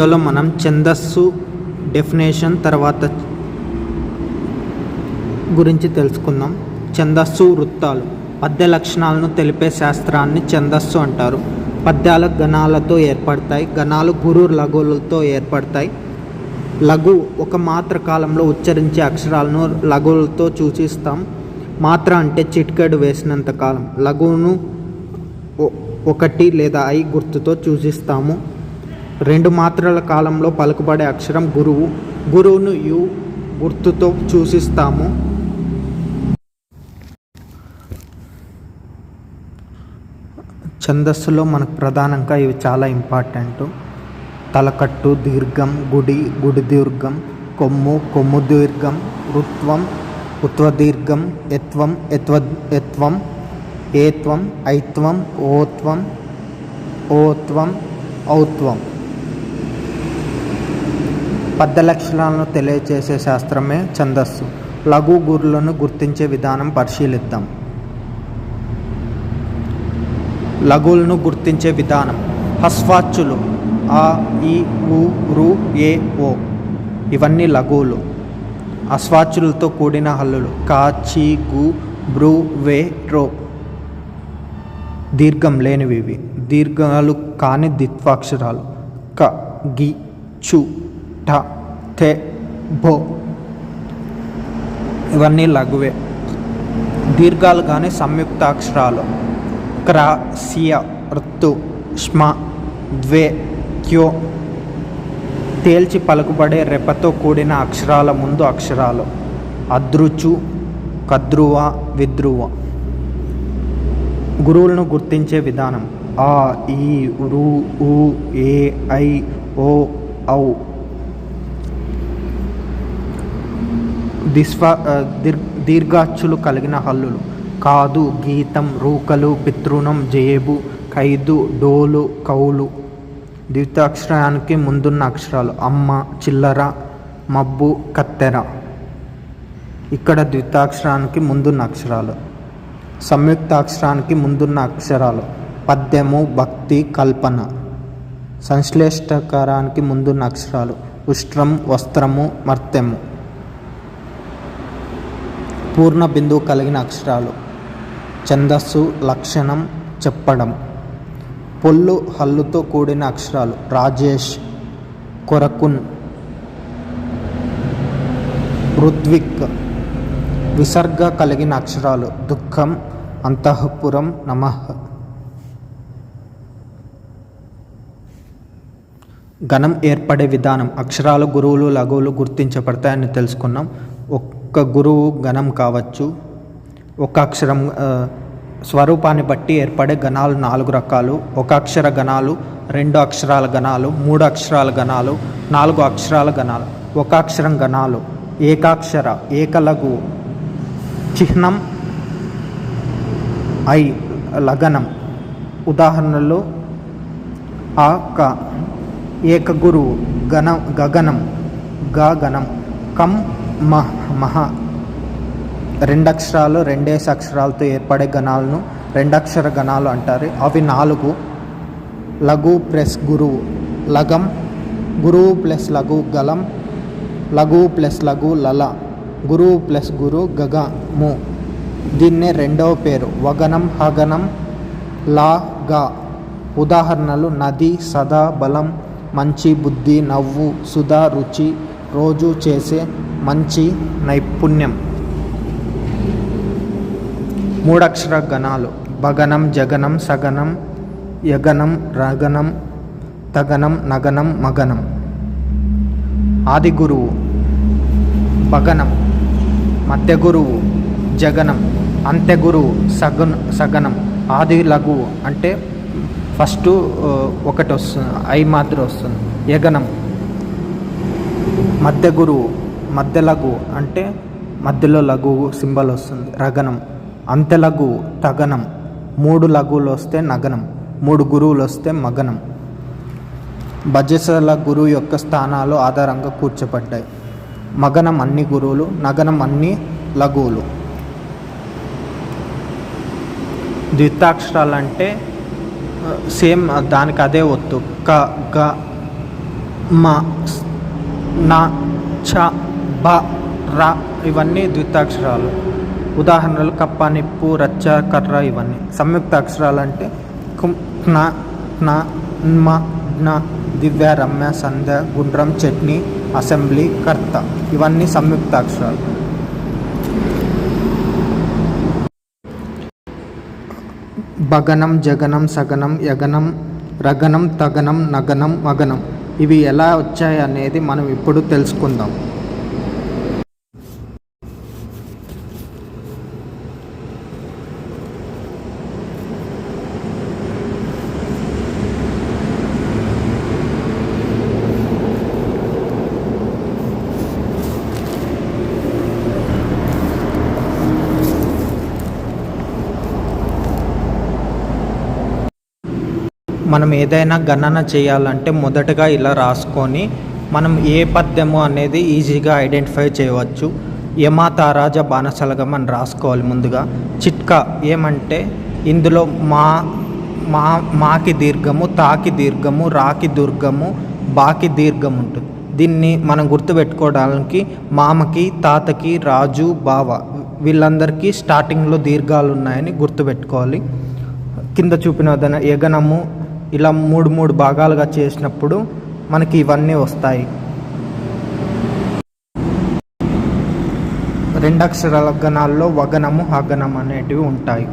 వీడియోలో మనం ఛందస్సు డెఫినేషన్ తర్వాత గురించి తెలుసుకుందాం. ఛందస్సు వృత్తాలు. పద్య లక్షణాలను తెలిపే శాస్త్రాన్ని ఛందస్సు అంటారు. పద్యాల గణాలతో ఏర్పడతాయి. గణాలు గురు లఘువులతో ఏర్పడతాయి. లఘు ఒక మాత్ర కాలంలో ఉచ్చరించే అక్షరాలను లఘువులతో సూచిస్తాం. మాత్ర అంటే చిట్కెడు వేసినంత కాలం. లఘువును ఒకటి లేదా ఐ గుర్తుతో సూచిస్తాము. రెండు మాత్రల కాలంలో పలుకుబడే అక్షరం గురువు గురువును యు గుర్తుతో సూచిస్తాము ఛందస్సులో మనకు ప్రధానంగా ఇవి చాలా ఇంపార్టెంట్. తలకట్టు దీర్ఘం గుడి గుడి దీర్ఘం కొమ్ము కొమ్ము దీర్ఘం ఋత్వం ఉత్వదీర్ఘం ఎత్వం ఎత్వ ఎత్వం ఏత్వం ఐత్వం ఓత్వం ఓత్వం ఔత్వం. పద్య లక్షణాలను తెలియజేసే శాస్త్రమే ఛందస్సు. లఘు గురులను గుర్తించే విధానం పరిశీలిద్దాం. లఘువులను గుర్తించే విధానం. హస్వాచ్చులు. ఆ ఈ ఉ రు ఏ ఓ. ఇవన్నీ లఘువులు. అస్వాచ్చులతో కూడిన హల్లులు. కా చి గు బ్రు వే రో. దీర్ఘం లేనివి ఇవి దీర్ఘాలు కాని ద్విత్వాక్షరాలు. క గి చు ఠ థె భో ఇవన్నీ లఘువే. దీర్ఘాలు కానీ సంయుక్తాక్షరాలు. క్ర సియ ఋతు ష్మ ద్వే క్యో. తేల్చి పలుకుబడే రెపతో కూడిన అక్షరాల ముందు అక్షరాలు. అదృచు కద్రువ విద్రువ. గురువులను గుర్తించే విధానం. ఆ ఈ రు ఊ ఏ ఐ ఓ ఔ. దిశ్వ దీర్ దీర్ఘాచ్చులు కలిగిన హల్లులు. కాదు గీతం రూకలు పితృణం జేబు ఖైదు డోలు కౌలు. ద్వితాక్షరానికి ముందున్న అక్షరాలు అమ్మ చిల్లర మబ్బు కత్తెర. ఇక్కడ ద్వితాక్షరానికి ముందున్న అక్షరాలు. సంయుక్తాక్షరానికి ముందున్న అక్షరాలు. పద్యము భక్తి కల్పన. సంశ్లేషకారానికి ముందున్న అక్షరాలు. ఉష్ట్రం వస్త్రము మర్త్యము. పూర్ణ బిందువు కలిగిన అక్షరాలు. ఛందస్సు లక్షణం చెప్పడం. పొల్లు హల్లుతో కూడిన అక్షరాలు. రాజేష్ కొరకున్ ఋద్విక్ విసర్గ కలిగిన అక్షరాలు. దుఃఖం అంతఃపురం నమః. గణం ఏర్పడే విధానం. అక్షరాలు గురువులు లఘువులు గుర్తించబడతాయని తెలుసుకున్నాం. ఒక్క గురువు గణం కావచ్చు. ఒక అక్షరం స్వరూపాన్ని బట్టి ఏర్పడే గణాలు నాలుగు రకాలు. ఒక అక్షర గణాలు రెండు అక్షరాల గణాలు మూడు అక్షరాల గణాలు నాలుగు అక్షరాల గణాలు ఒక అక్షరం గణాలు ఏకాక్షర ఏకలఘు చిహ్నం ఐ లగనం. ఉదాహరణలు ఆ క ఏకగురువు గణ గగనం గగనం కం మహ మహ. రెండక్షరాలు రెండేసి అక్షరాలతో ఏర్పడే గణాలను రెండక్షర గణాలు అంటారు. అవి నాలుగు. లఘు ప్లస్ గురువు లగం గురువు ప్లస్ లఘు గలం లఘు ప్లస్ లఘు లల. గురువు ప్లస్ గురు గగము దీన్నే రెండవ పేరు. వగనం హగనం లా గా. ఉదాహరణలు నది సదా బలం మంచి బుద్ధి నవ్వు సుధా రుచి రోజు చేసే మంచి నైపుణ్యం. మూడక్షర గణాలు భగనం జగనం సగనం యగనం రగనం తగనం నగనం మగనం. ఆది గురువు. భగనం. మధ్య గురువు. జగనం. అంత్య గురువు. సగన్ సగనం. ఆది లఘువు. అంటే ఫస్ట్ ఒకటి వస్తుంది ఐ మాత్రం వస్తుంది యగనం. మధ్య గురువు. మధ్య లఘు అంటే మధ్యలో లఘువు సింబల్ వస్తుంది రగనం. అంత్య లఘు తగనం. మూడు లఘువులు వస్తే నగనం మూడు గురువులు వస్తే మగనం. భజసల గురువు యొక్క స్థానాలు ఆధారంగా కూర్చోబడ్డాయి. మగనం అన్ని గురువులు నగనం అన్ని లఘువులు. ద్వితాక్షరాలు అంటే సేమ్ దానికి అదే ఒత్తు. క గ మ నా న చ బ ర ఇవన్నీ ద్వితాక్షరాలు. ఉదాహరణలు కప్ప నిప్పు రచ్చ కర్ర ఇవన్నీ. సంయుక్త అక్షరాలు అంటే కుం న న మ దివ్య రమ్య సంధ్య గుండ్రం చట్నీ అసెంబ్లీ కర్త. ఇవన్నీ సంయుక్త అక్షరాలు. భగనం జగనం సగనం యగనం రగనం తగనం నగనం మగనం. ఇవి ఎలా వచ్చాయి అనేది మనం ఇప్పుడు తెలుసుకుందాం. మనం ఏదైనా గణన చేయాలంటే మొదటగా ఇలా రాసుకొని మనం ఏ పద్యము అనేది ఈజీగా ఐడెంటిఫై చేయవచ్చు. యమాతారాజ బాణసలగా బాణసలగం అని రాసుకోవాలి ముందుగా. చిట్కా ఏమంటే ఇందులో మా మా మాకి దీర్ఘము తాకి దీర్ఘము రాకి దుర్గము బాకి దీర్ఘం ఉంటుంది. దీన్ని మనం గుర్తుపెట్టుకోవడానికి మామకి తాతకి రాజు బావ వీళ్ళందరికీ స్టార్టింగ్లో దీర్ఘాలు ఉన్నాయని గుర్తుపెట్టుకోవాలి. కింద చూపిన యగనము ఇలా మూడు మూడు భాగాలుగా చేసినప్పుడు మనకి ఇవన్నీ వస్తాయి. రెండక్షరాల గణాల్లో వగనము హగనం అనేటివి ఉంటాయి.